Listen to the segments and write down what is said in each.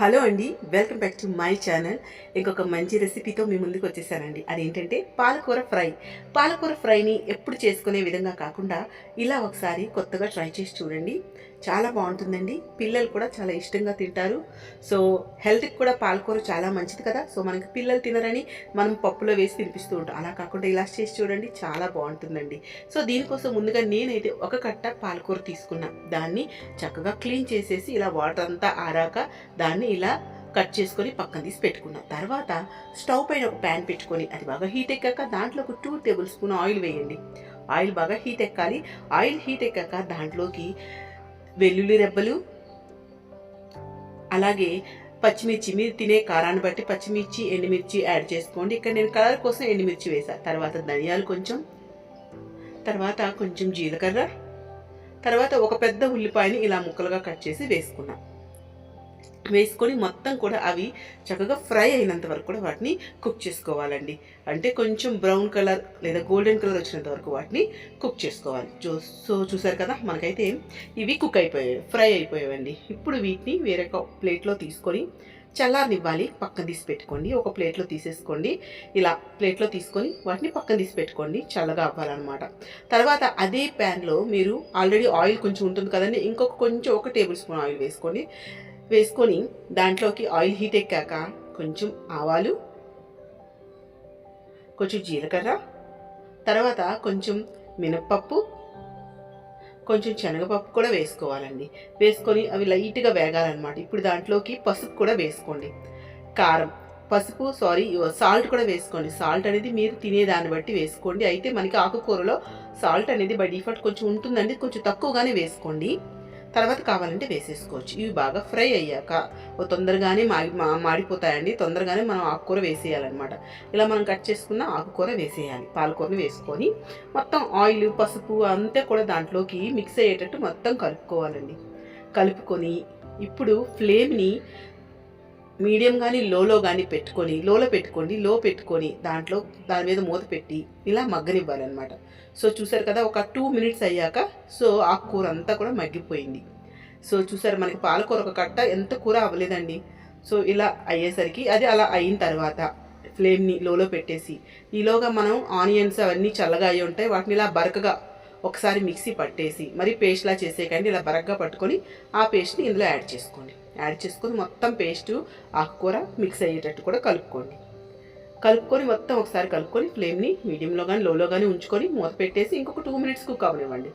Hello అండి welcome back to my channel. ఇంకొక మంచి రెసిపీతో మీ ముందుకు వచ్చేసానండి. అదేంటంటే పాలకూర ఫ్రై. పాలకూర ఫ్రైని ఎప్పుడు చేసుకునే విధంగా కాకుండా ఇలా ఒకసారి కొత్తగా ట్రై చేసి చూడండి. చాలా బాగుంటుందండి. పిల్లలు కూడా చాలా ఇష్టంగా తింటారు. సో హెల్త్కి కూడా పాలకూర చాలా మంచిది కదా. సో మనకి పిల్లలు తినరని మనం పప్పులో వేసి తినిపిస్తూ ఉంటాం. అలా కాకుండా ఇలా చేసి చూడండి చాలా బాగుంటుందండి. సో దీనికోసం ముందుగా నేనైతే ఒక కట్ట పాలకూర తీసుకున్నా. దాన్ని చక్కగా క్లీన్ చేసేసి ఇలా వాటర్ అంతా ఆరాక దాన్ని ఇలా కట్ చేసుకొని పక్కన తీసి పెట్టుకున్నాం. తర్వాత స్టవ్ పైన ఒక ప్యాన్ పెట్టుకొని అది బాగా హీట్ ఎక్కాక దాంట్లో ఒక టూ టేబుల్ స్పూన్ ఆయిల్ వేయండి. ఆయిల్ బాగా హీట్ ఎక్కాలి. ఆయిల్ హీట్ ఎక్కాక దాంట్లోకి వెల్లుల్లి రెబ్బలు అలాగే పచ్చిమిర్చి మీరు తినే కారాన్ని బట్టి పచ్చిమిర్చి ఎండుమిర్చి యాడ్ చేసుకోండి. ఇక్కడ నేను కలర్ కోసం ఎండుమిర్చి వేసాను తర్వాత ధనియాలు కొంచెం తర్వాత కొంచెం జీలకర్ర తర్వాత ఒక పెద్ద ఉల్లిపాయని ఇలా ముక్కలుగా కట్ చేసి వేసుకున్నాను వేసుకొని మొత్తం కూడా అవి చక్కగా ఫ్రై అయినంత వరకు కూడా వాటిని కుక్ చేసుకోవాలండి. అంటే కొంచెం బ్రౌన్ కలర్ లేదా గోల్డెన్ కలర్ వచ్చినంత వరకు వాటిని కుక్ చేసుకోవాలి. సో చూసారు కదా మనకైతే ఇవి కుక్ అయిపోయాయి ఫ్రై అయిపోయాయండి ఇప్పుడు వీటిని వేరే ప్లేట్లో తీసుకొని చల్లారనివ్వాలి. పక్కన తీసి పెట్టుకోండి. ఒక ప్లేట్లో తీసేసుకోండి. ఇలా ప్లేట్లో తీసుకొని వాటిని పక్కన తీసి పెట్టుకోండి. చల్లగా అవ్వాలన్నమాట. తర్వాత అదే ప్యాన్లో మీరు ఆల్రెడీ ఆయిల్ కొంచెం ఉంటుంది కదండి. ఇంకొక కొంచెం ఒక టేబుల్ స్పూన్ ఆయిల్ వేసుకోండి. వేసుకొని దాంట్లోకి ఆయిల్ హీట్ ఎక్కాక కొంచెం ఆవాలు కొంచెం జీలకర్ర తర్వాత కొంచెం మినప్పప్పు కొంచెం శనగపప్పు కూడా వేసుకోవాలండి. వేసుకొని అవి లైట్గా వేగాలన్నమాట. ఇప్పుడు దాంట్లోకి పసుపు కూడా వేసుకోండి. కారం పసుపు సారీ సాల్ట్ కూడా వేసుకోండి. సాల్ట్ అనేది మీరు తినేదాన్ని బట్టి వేసుకోండి. అయితే మనకి ఆకుకూరలో సాల్ట్ అనేది బై డిఫాల్ట్ కొంచెం ఉంటుందండి. కొంచెం తక్కువగానే వేసుకోండి. తర్వాత కావాలంటే వేసేసుకోవచ్చు. ఇవి బాగా ఫ్రై అయ్యాక తొందరగానే మాగి మా- మాడిపోతాయండి. తొందరగానే మనం ఆకుకూర వేసేయాలన్నమాట. ఇలా మనం కట్ చేసుకున్న ఆకుకూర వేసేయాలి. పాలకూరని వేసుకొని మొత్తం ఆయిల్ పసుపు అంతా కూడా దాంట్లోకి మిక్స్ అయ్యేటట్టు మొత్తం కలుపుకోవాలండి. కలుపుకొని ఇప్పుడు ఫ్లేమ్ని మీడియం కానీ లోలో కానీ పెట్టుకొని లోలో పెట్టుకోండి లో పెట్టుకొని దాంట్లో దాని మీద మూత పెట్టి ఇలా మగ్గనివ్వాలన్నమాట. సో చూసారు కదా ఒక టూ మినిట్స్ అయ్యాక సో ఆ కూర అంతా కూడా మగ్గిపోయింది. సో చూసారు మనకి పాలకూర ఒక కట్ట ఎంత కూర అవ్వలేదండి. సో ఇలా అయ్యేసరికి అది అలా అయిన తర్వాత ఫ్లేమ్ని లోలో పెట్టేసి ఈలోగా మనం ఆనియన్స్ అవన్నీ చల్లగా అయి ఉంటాయి వాటిని ఇలా బరకగా ఒకసారి మిక్సీ పట్టేసి మరి పేస్ట్లా చేసేకండి. ఇలా బరగ్గా పట్టుకొని ఆ పేస్ట్ని ఇందులో యాడ్ చేసుకోండి. యాడ్ చేసుకొని మొత్తం పేస్టు ఆకుకూర మిక్స్ అయ్యేటట్టు కూడా కలుపుకోండి. కలుపుకొని మొత్తం ఒకసారి కలుపుకొని ఫ్లేమ్ని మీడియంలో కానీ లోలో కానీ ఉంచుకొని మూత పెట్టేసి ఇంకొక టూ మినిట్స్ కుక్ అవనివ్వండి.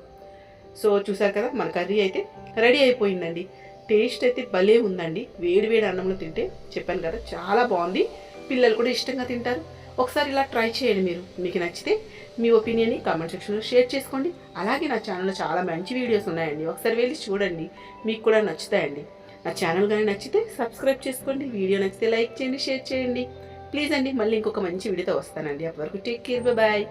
సో చూసారు కదా మన కర్రీ అయితే రెడీ అయిపోయిందండి. టేస్ట్ అయితే భలే ఉందండి. వేడి వేడి అన్నంలో తింటే చెప్పాను కదా చాలా బాగుంది. పిల్లలు కూడా ఇష్టంగా తింటారు. ఒకసారి ఇలా ట్రై చేయండి మీరు. మీకు నచ్చితే మీ ఒపీనియన్ని కామెంట్ సెక్షన్లో షేర్ చేసుకోండి. అలాగే నా ఛానల్లో చాలా మంచి వీడియోస్ ఉన్నాయండి. ఒకసారి వెళ్ళి చూడండి. మీకు కూడా నచ్చుతాయండి. నా ఛానల్ కానీ నచ్చితే సబ్స్క్రైబ్ చేసుకోండి. వీడియో నచ్చితే లైక్ చేయండి షేర్ చేయండి. ప్లీజ్ అండి మళ్ళీ ఇంకొక మంచి వీడియోతో వస్తానండి. అప్పటివరకు టేక్ కేర్ బాయ్